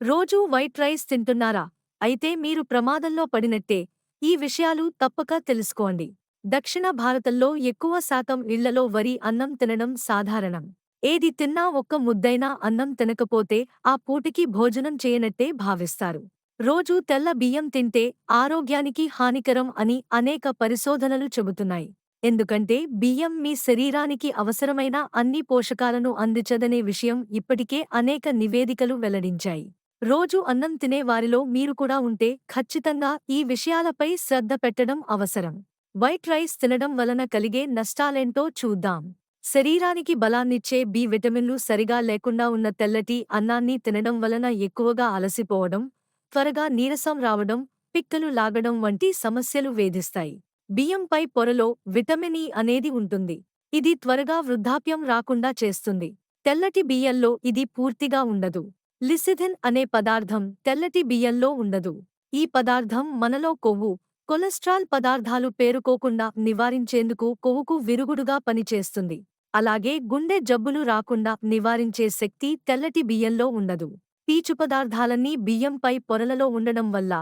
రోజూ white rice తింటున్నారా? అయితే మీరు ప్రమాదంలో పడినట్టే. ఈ విషయాలు తప్పక తెలుసుకోండి. దక్షిణ భారతంలో ఎక్కువ శాతం ఇళ్ళలో వరి అన్నం తినడం సాధారణం. ఏది తిన్నా ఒక్క ముద్దైనా అన్నం తినకపోతే ఆ పూటికి భోజనం చేయనట్టే భావిస్తారు. రోజూ తెల్ల బియ్యం తింటే ఆరోగ్యానికి హానికరం అని అనేక పరిశోధనలు చెబుతున్నాయి. ఎందుకంటే బియ్యం మీ శరీరానికి అవసరమైన అన్ని పోషకాలను అందించదనే విషయం ఇప్పటికే అనేక నివేదికలు వెల్లడించాయి. రోజు అన్నం తినే వారిలో మీరు కూడా ఉంటే ఖచ్చితంగా ఈ విషయాలపై శ్రద్ధ పెట్టడం అవసరం. వైట్ రైస్ తినడం వలన కలిగే నష్టాలేంటో చూద్దాం. శరీరానికి బలాన్నిచ్చే బి విటమిన్లు సరిగా లేకుండా ఉన్న తెల్లటి అన్నాన్ని తినడం వలన ఎక్కువగా అలసిపోవడం త్వరగా నీరసం రావడం పిక్కలు లాగడం వంటి సమస్యలు వేధిస్తాయి. బియ్యంపై పొరలో విటమిన్ ఇ అనేది ఉంటుంది. ఇది త్వరగా వృద్ధాప్యం రాకుండా చేస్తుంది. తెల్లటి బియ్యంలో ఇది పూర్తిగా ఉండదు. లిసిథిన్ అనే పదార్థం తెల్లటి బియ్యంలో ఉండదు. ఈ పదార్థం మనలో కొవ్వు కొలెస్ట్రాల్ పదార్థాలు పేరుకోకుండా నివారించేందుకు కొవ్వుకు విరుగుడుగా పనిచేస్తుంది. అలాగే గుండె జబ్బులు రాకుండా నివారించే శక్తి తెల్లటి బియ్యంలో ఉండదు. పీచు పదార్థాలన్నీ బియ్యంపై పొరలలో ఉండడం వల్ల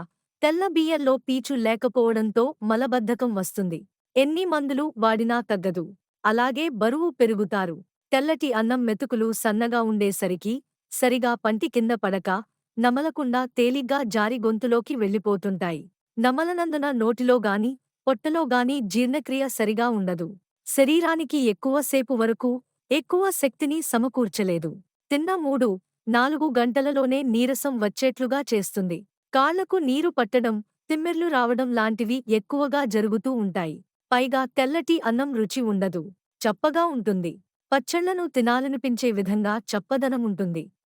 తెల్ల బియ్యంలో పీచు లేకపోవడంతో మలబద్ధకం వస్తుంది. ఎన్ని మందులు వాడినా తగ్గదు. అలాగే బరువు పెరుగుతారు. తెల్లటి అన్నం మెతుకులు సన్నగా ఉండేసరికి సరిగా పంటి కింద పడక నమలకుండా తేలిగ్గా జారి గొంతులోకి వెళ్ళిపోతుంటాయి. నమలనందున నోటిలోగాని పొట్టలోగాని జీర్ణక్రియ సరిగా ఉండదు. శరీరానికి ఎక్కువసేపు వరకు ఎక్కువ శక్తిని సమకూర్చలేదు. తిన్న మూడు నాలుగు గంటలలోనే నీరసం వచ్చేట్లుగా చేస్తుంది. కాళ్ళకు నీరు పట్టడం తిమ్మెర్లు రావడం లాంటివి ఎక్కువగా జరుగుతూ ఉంటాయి. పైగా తెల్లటి అన్నం రుచి ఉండదు. చప్పగా ఉంటుంది. పచ్చళ్ళను తినాలనిపించే విధంగా చప్పదనం ఉంటుంది.